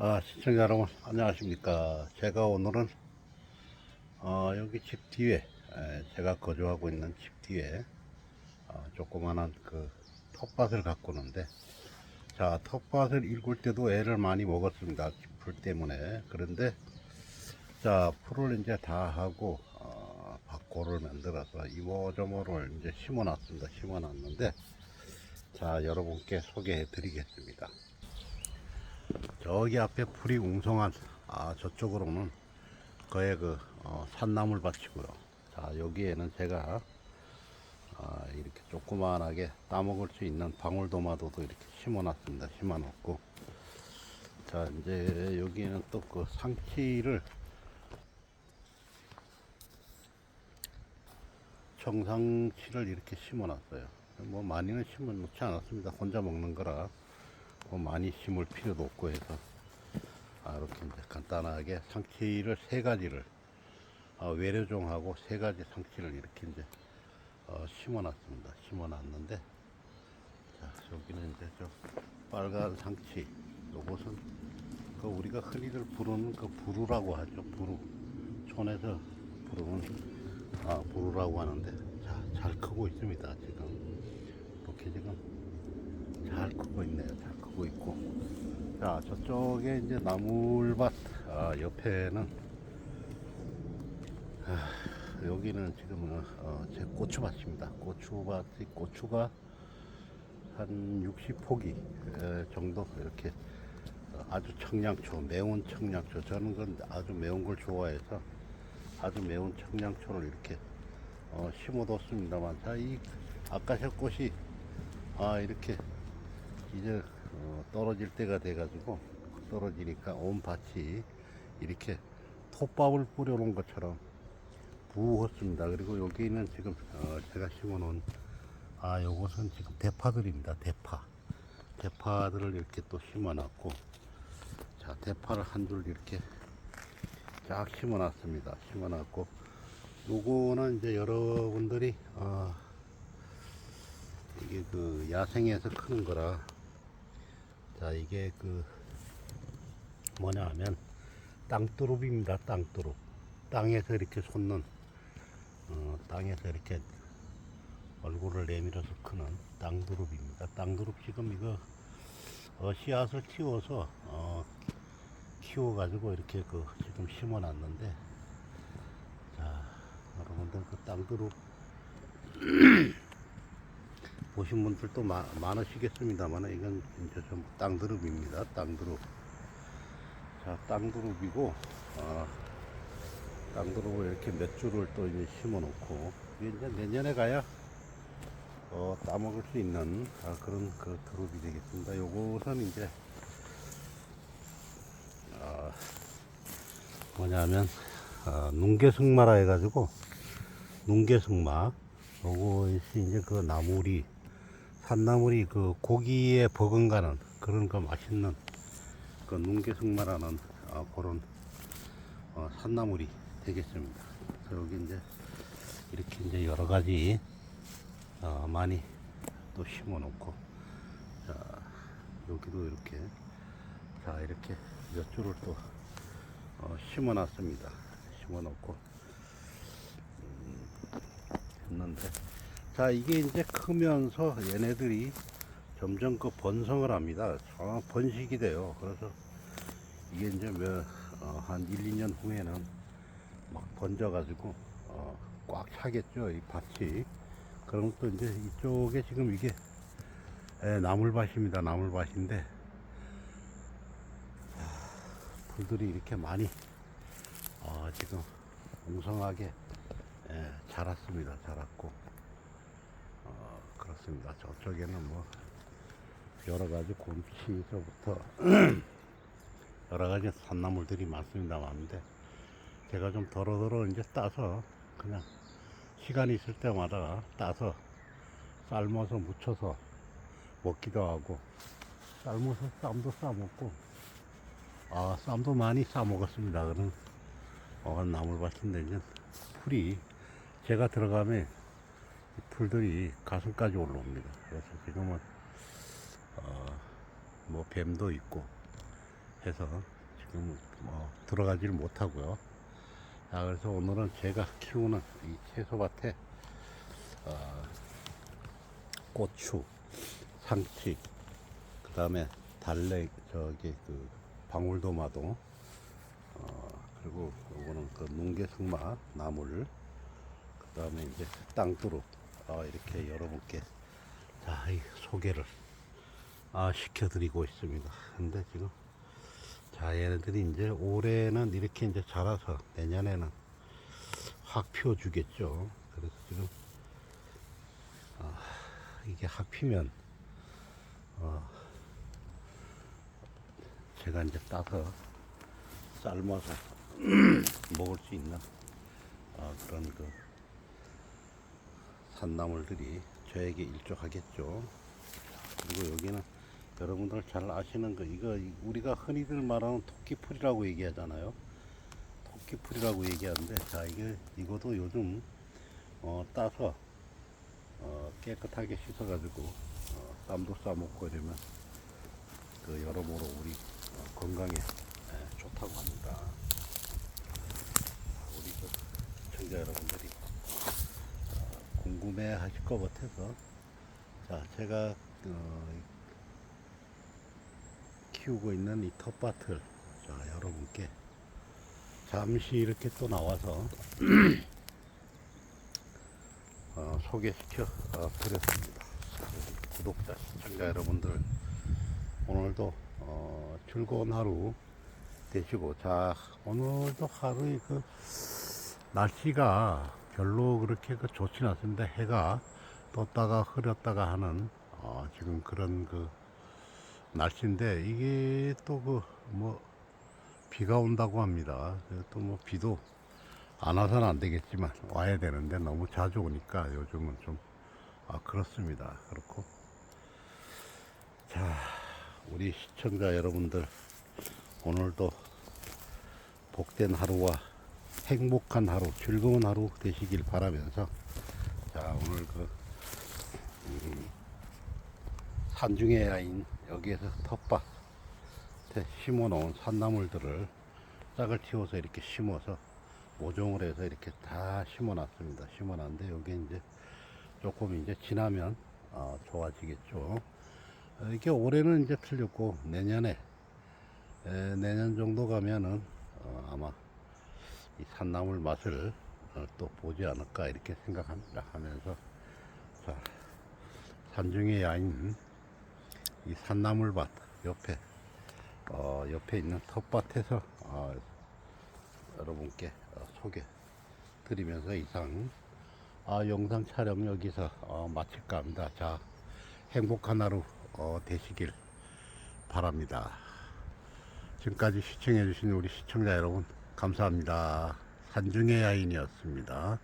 아, 시청자 여러분, 안녕하십니까. 제가 오늘은, 어, 여기 집 뒤에, 에, 제가 거주하고 있는 집 뒤에, 어, 조그만한 그 텃밭을 가꾸는데, 자, 텃밭을 일굴 때도 애를 많이 먹었습니다. 풀 때문에. 그런데, 자, 풀을 이제 다 하고, 어, 밭골을 만들어서 이모저모를 이제 심어 놨습니다. 심어 놨는데, 자, 여러분께 소개해 드리겠습니다. 저기 앞에 풀이 웅성한 아 저쪽으로는 거의 그 어, 산나물 밭이고요. 자 여기에는 제가 아, 이렇게 조그만하게 따먹을 수 있는 방울토마토도 이렇게 심어놨습니다. 심어놓고 자 이제 여기에는 또 그 상치를 청상치를 이렇게 심어놨어요. 뭐 많이는 심어놓지 않았습니다. 혼자 먹는 거라. 뭐 많이 심을 필요도 없고 해서 아, 이렇게 간단하게 상치를 세 가지를 어, 외래종하고 세 가지 상치를 이렇게 이제 어, 심어놨습니다. 심어놨는데 자 여기는 이제 저 빨간 상치 요것은 그 우리가 흔히들 부르는 그 부루라고 하죠. 부루 촌에서 부르는 아 부루라고 하는데 자 잘 크고 있습니다. 지금 이렇게 지금 잘 크고 있네요. 잘 크고 있고. 자, 저쪽에 이제 나물밭 아, 옆에는 아, 여기는 지금 어, 제 고추밭입니다. 고추밭이 고추가 한 60포기 정도 이렇게 어, 아주 청양초, 매운 청양초. 저는 그 아주 매운 걸 좋아해서 아주 매운 청양초를 이렇게 어, 심어뒀습니다만, 자, 이 아카시아 꽃이 아 이렇게 이제 어, 떨어질 때가 돼가지고 떨어지니까 온 밭이 이렇게 톱밥을 뿌려놓은 것처럼 부었습니다. 그리고 여기는 지금 어, 제가 심어놓은 아 요것은 지금 대파들입니다. 대파 대파들을 이렇게 또 심어놨고 자 대파를 한 줄 이렇게 쫙 심어놨습니다. 심어놨고 요거는 이제 여러분들이 어, 이게 그 야생에서 크는 거라 자 이게 그 뭐냐 하면 땅두릅입니다 땅두릅 땅에서 이렇게 솟는 어, 땅에서 이렇게 얼굴을 내밀어서 크는 땅두릅입니다. 땅두릅 지금 이거 어, 씨앗을 키워서 어, 키워 가지고 이렇게 그 지금 심어 놨는데 자 여러분들 그 땅두릅 보신 분들도 마, 많으시겠습니다만 이건 진짜 좀 땅두릅입니다. 땅두릅. 자, 땅두릅이고 아, 땅두릅을 이렇게 몇 줄을 또 이제 심어놓고 이제 내년에 가야 어, 따먹을 수 있는 아, 그런 그 두릅이 되겠습니다. 요것은 이제 아, 뭐냐면 아, 농계승마라 해가지고 농계승마 요것이 이제 그 나물이 산나물이 그 고기에 버금가는 그런 그 맛있는 그 농계승마라는 아, 그런 어, 산나물이 되겠습니다. 여기 이제 이렇게 이제 여러 가지 어, 많이 또 심어 놓고 자 여기도 이렇게 자 이렇게 몇 줄을 또 어, 심어 놨습니다. 심어 놓고 했는데 자 이게 이제 크면서 얘네들이 점점 그 번성을 합니다. 아, 번식이 돼요. 그래서 이게 이제 몇, 어, 한 1, 2년 후에는 막 번져 가지고 어, 꽉 차겠죠 이 밭이. 그럼 또 이제 이쪽에 지금 이게 예, 나물밭입니다. 나물밭인데 아, 풀들이 이렇게 많이 어, 지금 웅성하게 예, 자랐습니다. 자랐고 어, 그렇습니다. 저쪽에는 뭐 여러 가지 곰치서부터 여러 가지 산나물들이 많습니다. 많은데 제가 좀 더러더러 이제 따서 그냥 시간이 있을 때마다 따서 삶아서 무쳐서 먹기도 하고 삶아서 쌈도 싸 먹고 아 쌈도 많이 싸 먹었습니다. 그런 어, 나물밭인데 이제 풀이 제가 들어가면 이 풀들이 가슴까지 올라옵니다. 그래서 지금은 어, 뭐 뱀도 있고 해서 지금 뭐 들어가지를 못하고요. 자, 그래서 오늘은 제가 키우는 이 채소밭에 어, 고추, 상치, 그 다음에 달래, 저기 그 방울도마도, 어, 그리고 요거는 그 뭉게승마 나물, 그 다음에 이제 땅두릅, 어, 이렇게 여러분께 자, 이 소개를 아, 시켜드리고 있습니다. 근데 지금 자, 얘네들이 이제 올해는 이렇게 이제 자라서 내년에는 확 피워주겠죠. 그래서 지금 아, 이게 확 피면 어, 제가 이제 따서 삶아서 먹을 수 있는 어, 그런 그 산나물들이 저에게 일조하겠죠. 그리고 여기는 여러분들 잘 아시는 거 이거 이- 우리가 흔히들 말하는 토끼풀이라고 얘기하잖아요. 토끼풀이라고 얘기하는데 자 이게 이것도 요즘 어, 따서 어, 깨끗하게 씻어가지고 어, 쌈도 싸먹고 이러면 그 여러모로 우리 어, 건강에 예, 좋다고 합니다. 우리 그 청자 여러분들이 어, 궁금해 하실 것 같아서 자 제가 어, 키우고 있는 이 텃밭을 자 여러분께 잠시 이렇게 또 나와서 어, 소개시켜 어, 드렸습니다. 구독자 시청자 여러분들 오늘도 어, 즐거운 하루 되시고 자 오늘도 하루 그 날씨가 별로 그렇게 그 좋진 않습니다. 해가 떴다가 흐렸다가 하는 어, 지금 그런 그 날씨인데 이게 또 그 뭐 비가 온다고 합니다. 또 뭐 비도 안 와서는 안 되겠지만 와야 되는데 너무 자주 오니까 요즘은 좀 아, 그렇습니다. 그렇고 자 우리 시청자 여러분들 오늘도 복된 하루와 행복한 하루, 즐거운 하루 되시길 바라면서 자 오늘 그 음, 산중의 야인 여기에서 텃밭에 심어 놓은 산나물들을 짝을 틔워서 이렇게 심어서 모종을 해서 이렇게 다 심어 놨습니다. 심어 놨는데 여기 이제 조금 이제 지나면 어, 좋아지겠죠. 어, 이게 올해는 이제 틀렸고 내년에 에, 내년 정도 가면은 어, 아마 이 산나물 맛을 어, 또 보지 않을까 이렇게 생각합니다. 하면서 자 산중의 야인 이 산나물밭 옆에 어, 옆에 있는 텃밭에서 어, 여러분께 어, 소개 드리면서 이상 아, 영상 촬영 여기서 어, 마칠까 합니다. 자 행복한 하루 어, 되시길 바랍니다. 지금까지 시청해 주신 우리 시청자 여러분 감사합니다. 산중의 야인이었습니다.